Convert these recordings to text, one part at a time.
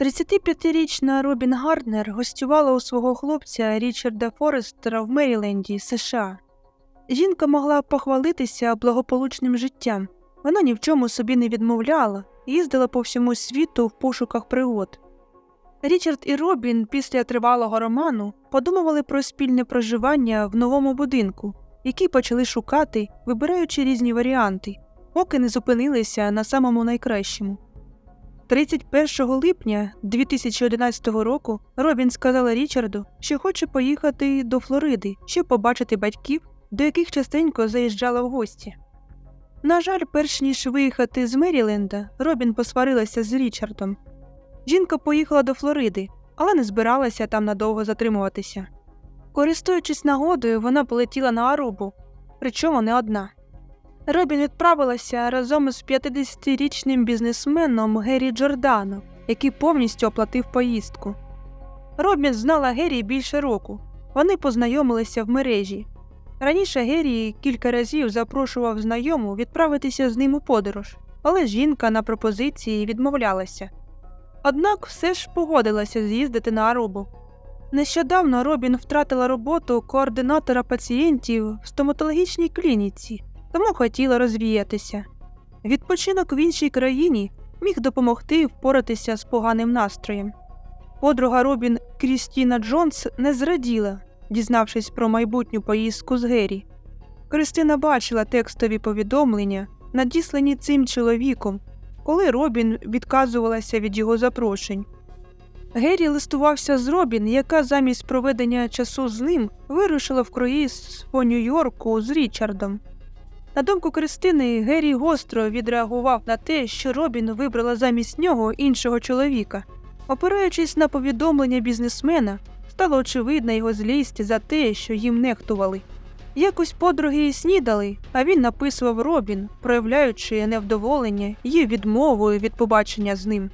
35-річна Робін Гарднер гостювала у свого хлопця Річарда Форестера в Меріленді, США. Жінка могла похвалитися благополучним життям. Вона ні в чому собі не відмовляла, їздила по всьому світу в пошуках пригод. Річард і Робін після тривалого роману подумували про спільне проживання в новому будинку, який почали шукати, вибираючи різні варіанти, поки не зупинилися на самому найкращому. 31 липня 2011 року Робін сказала Річарду, що хоче поїхати до Флориди, щоб побачити батьків, до яких частенько заїжджала в гості. На жаль, перш ніж виїхати з Меріленда, Робін посварилася з Річардом. Жінка поїхала до Флориди, але не збиралася там надовго затримуватися. Користуючись нагодою, вона полетіла на Арубу, причому не одна. Робін відправилася разом з 50-річним бізнесменом Геррі Джордано, який повністю оплатив поїздку. Робін знала Геррі більше року. Вони познайомилися в мережі. Раніше Геррі кілька разів запрошував знайому відправитися з ним у подорож, але жінка на пропозиції відмовлялася. Однак все ж погодилася з'їздити на Арубу. Нещодавно Робін втратила роботу координатора пацієнтів в стоматологічній клініці, тому хотіла розвіятися. Відпочинок в іншій країні міг допомогти впоратися з поганим настроєм. Подруга Робін Крістіна Джонс не зраділа, дізнавшись про майбутню поїздку з Геррі. Кристина бачила текстові повідомлення, надіслані цим чоловіком, коли Робін відказувалася від його запрошень. Геррі листувався з Робін, яка замість проведення часу з ним вирушила в круїз по Нью-Йорку з Річардом. На думку Кристини, Геррі гостро відреагував на те, що Робін вибрала замість нього іншого чоловіка. Опираючись на повідомлення бізнесмена, стало очевидна його злість за те, що їм нехтували. Якось подруги і снідали, а він написував Робін, проявляючи невдоволення її відмовою від побачення з ним.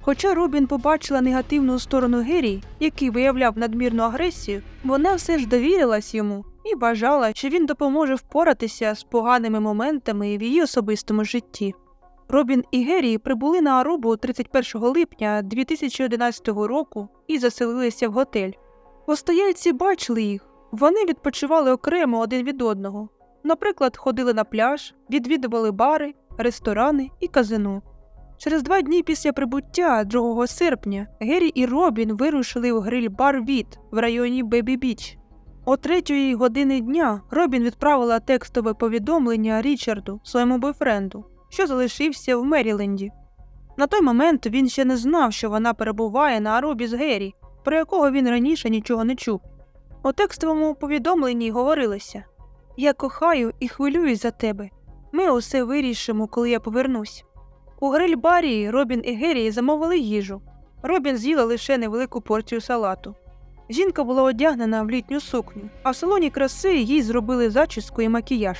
Хоча Робін побачила негативну сторону Геррі, який виявляв надмірну агресію, вона все ж довірилась йому і бажала, що він допоможе впоратися з поганими моментами в її особистому житті. Робін і Геррі прибули на Арубу 31 липня 2011 року і заселилися в готель. Постояльці бачили їх, вони відпочивали окремо один від одного. Наприклад, ходили на пляж, відвідували бари, ресторани і казино. Через два дні після прибуття 2 серпня Геррі і Робін вирушили в гриль-бар Віт в районі Бебі Біч. О третьої години дня Робін відправила текстове повідомлення Річарду, своєму бойфренду, що залишився в Меріленді. На той момент він ще не знав, що вона перебуває на Арубі з Геррі, про якого він раніше нічого не чув. У текстовому повідомленні говорилося Я кохаю і хвилююсь за тебе. Ми усе вирішимо, коли я повернусь. У гриль-барі Робін і Геррі замовили їжу. Робін з'їла лише невелику порцію салату. Жінка була одягнена в літню сукню, а в салоні краси їй зробили зачіску і макіяж.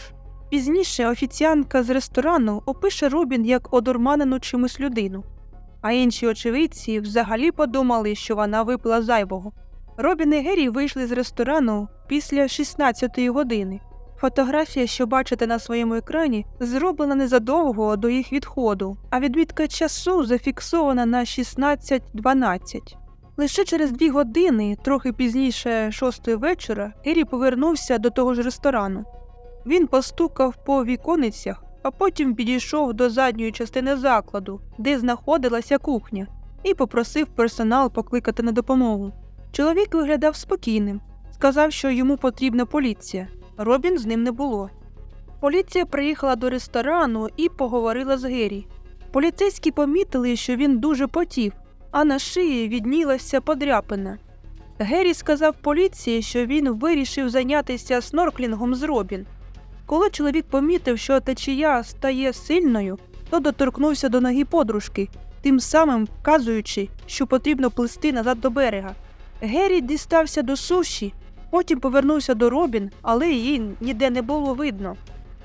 Пізніше офіціантка з ресторану опише Робін як одурманену чимось людину, а інші очевидці взагалі подумали, що вона випила зайвого. Робін і Геррі вийшли з ресторану після 16-ї години. Фотографія, що бачите на своєму екрані, зроблена незадовго до їх відходу, а відмітка часу зафіксована на 16.12. Лише через дві години, трохи пізніше шостої вечора, Геррі повернувся до того ж ресторану. Він постукав по віконицях, а потім підійшов до задньої частини закладу, де знаходилася кухня, і попросив персонал покликати на допомогу. Чоловік виглядав спокійним, сказав, що йому потрібна поліція. Робін з ним не було. Поліція приїхала до ресторану і поговорила з Геррі. Поліцейські помітили, що він дуже потів, а на шиї віднілася подряпина. Геррі сказав поліції, що він вирішив зайнятися снорклінгом з Робін. Коли чоловік помітив, що течія стає сильною, то доторкнувся до ноги подружки, тим самим вказуючи, що потрібно плисти назад до берега. Геррі дістався до суші, потім повернувся до Робін, але її ніде не було видно.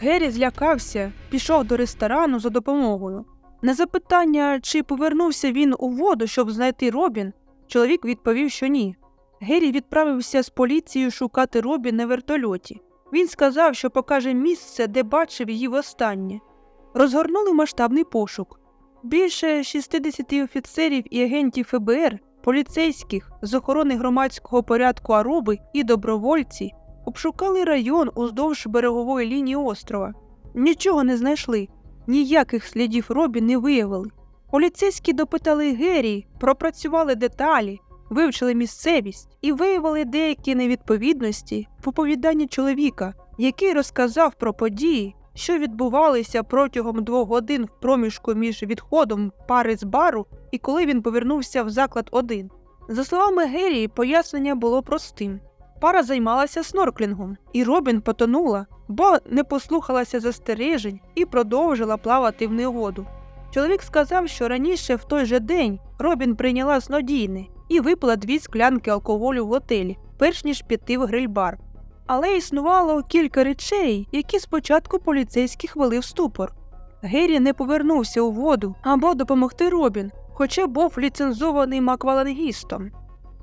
Геррі злякався, пішов до ресторану за допомогою. На запитання, чи повернувся він у воду, щоб знайти Робін, чоловік відповів, що ні. Геррі відправився з поліцією шукати Робін на вертольоті. Він сказав, що покаже місце, де бачив її востаннє. Розгорнули масштабний пошук. Більше 60 офіцерів і агентів ФБР, поліцейських з охорони громадського порядку Аруби і добровольці обшукали район уздовж берегової лінії острова. Нічого не знайшли, ніяких слідів Робі не виявили. Поліцейські допитали Геррі, пропрацювали деталі, вивчили місцевість і виявили деякі невідповідності в оповіданні чоловіка, який розказав про події, що відбувалися протягом двох годин в проміжку між відходом пари з бару і коли він повернувся в заклад один. За словами Геррі, пояснення було простим. Пара займалася снорклінгом, і Робін потонула, бо не послухалася застережень і продовжила плавати в негоду. Чоловік сказав, що раніше в той же день Робін прийняла снодійне і випила дві склянки алкоголю в готелі, перш ніж піти в гриль-бар. Але існувало кілька речей, які спочатку поліцейських вели в ступор. Геррі не повернувся у воду або допомогти Робін, хоча був ліцензованим аквалангістом.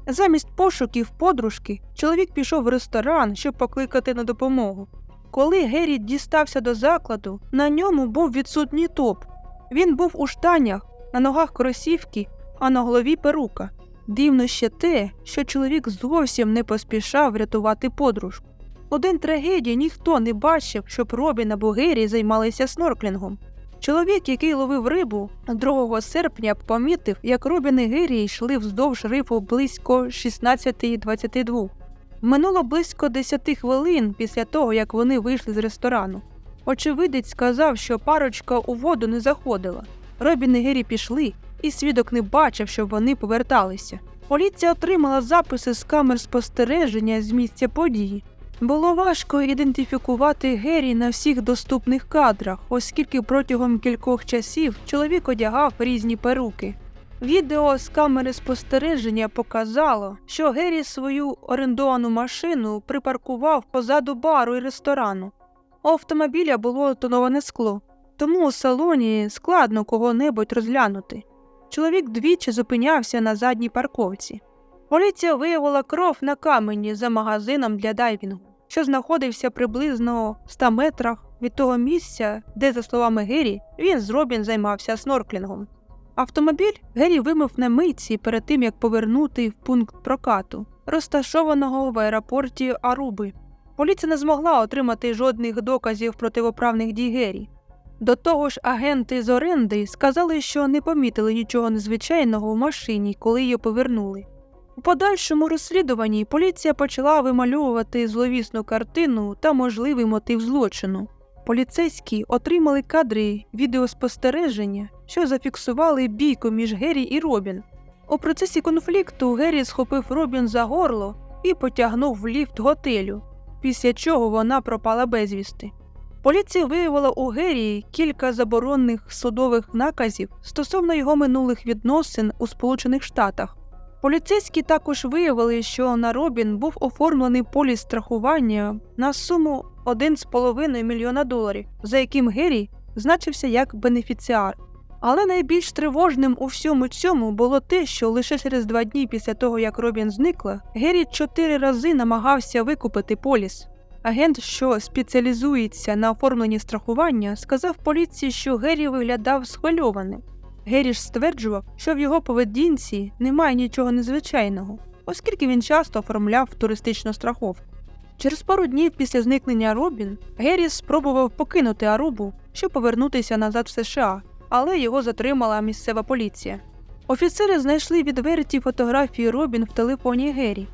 Замість пошуків подружки чоловік пішов в ресторан, щоб покликати на допомогу. Коли Геррі дістався до закладу, на ньому був відсутній топ. Він був у штанях, на ногах кросівки, а на голові перука. Дивно ще те, що чоловік зовсім не поспішав рятувати подружку. День трагедії ніхто не бачив, щоб Робін або Геррі займалися снорклінгом. Чоловік, який ловив рибу, 2 серпня помітив, як Робін і Геррі йшли вздовж рифу близько 16.22. Минуло близько 10 хвилин після того, як вони вийшли з ресторану. Очевидець сказав, що парочка у воду не заходила. Робін і Геррі пішли, і свідок не бачив, щоб вони поверталися. Поліція отримала записи з камер спостереження з місця події. Було важко ідентифікувати Геррі на всіх доступних кадрах, оскільки протягом кількох часів чоловік одягав різні перуки. Відео з камери спостереження показало, що Геррі свою орендовану машину припаркував позаду бару і ресторану. У автомобіля було тоноване скло, тому у салоні складно кого-небудь розглянути. Чоловік двічі зупинявся на задній парковці. Поліція виявила кров на камені за магазином для дайвінгу, що знаходився приблизно в 100 метрах від того місця, де, за словами Геррі, він з Робін займався снорклінгом. Автомобіль Геррі вимив на митці перед тим, як повернути в пункт прокату, розташованого в аеропорті Аруби. Поліція не змогла отримати жодних доказів противоправних дій Геррі. До того ж, агенти з оренди сказали, що не помітили нічого незвичайного у машині, коли її повернули. У подальшому розслідуванні поліція почала вимальовувати зловісну картину та можливий мотив злочину. Поліцейські отримали кадри відеоспостереження, що зафіксували бійку між Геррі і Робін. У процесі конфлікту Геррі схопив Робін за горло і потягнув в ліфт готелю, після чого вона пропала безвісти. Поліція виявила у Геррі кілька заборонених судових наказів стосовно його минулих відносин у Сполучених Штатах. Поліцейські також виявили, що на Робін був оформлений поліс страхування на суму 1,5 мільйона доларів, за яким Геррі значився як бенефіціар. Але найбільш тривожним у всьому цьому було те, що лише через два дні після того, як Робін зникла, Геррі чотири рази намагався викупити поліс. Агент, що спеціалізується на оформленні страхування, сказав поліції, що Геррі виглядав схвильованим. Геррі ж стверджував, що в його поведінці немає нічого незвичайного, оскільки він часто оформляв туристичну страховку. Через пару днів після зникнення Робін Геррі спробував покинути Арубу, щоб повернутися назад в США, але його затримала місцева поліція. Офіцери знайшли відверті фотографії Робін в телефоні Геррі.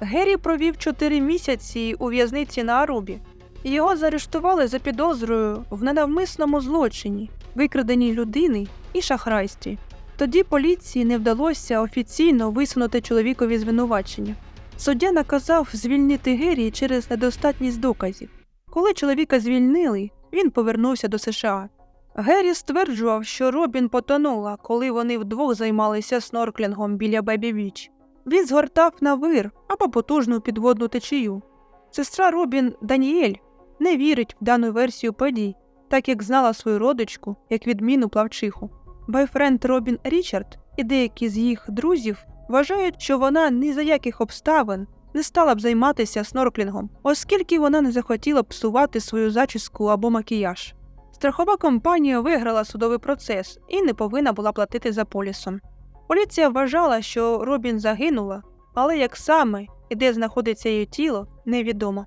Геррі провів 4 місяці у в'язниці на Арубі. Його заарештували за підозрою в ненавмисному злочині, викраденні людини і шахрайстві. Тоді поліції не вдалося офіційно висунути чоловікові звинувачення. Суддя наказав звільнити Геррі через недостатність доказів. Коли чоловіка звільнили, він повернувся до США. Геррі стверджував, що Робін потонула, коли вони вдвох займалися снорклінгом біля Бебі Біч. Він згортав на вир або потужну підводну течію. Сестра Робін Даніель не вірить в дану версію подій, так як знала свою родичку як відмінну плавчиху. Бойфренд Робін Річард і деякі з їх друзів вважають, що вона ні за яких обставин не стала б займатися снорклінгом, оскільки вона не захотіла псувати свою зачіску або макіяж. Страхова компанія виграла судовий процес і не повинна була платити за полісом. Поліція вважала, що Робін загинула, але як саме і де знаходиться її тіло, невідомо.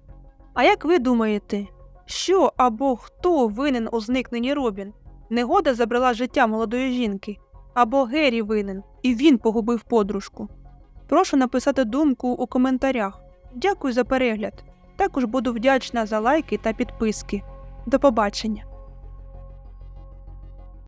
А як ви думаєте, що або хто винен у зникненні Робін? Негода забрала життя молодої жінки, або Геррі винен, і він погубив подружку. Прошу написати думку у коментарях. Дякую за перегляд. Також буду вдячна за лайки та підписки. До побачення!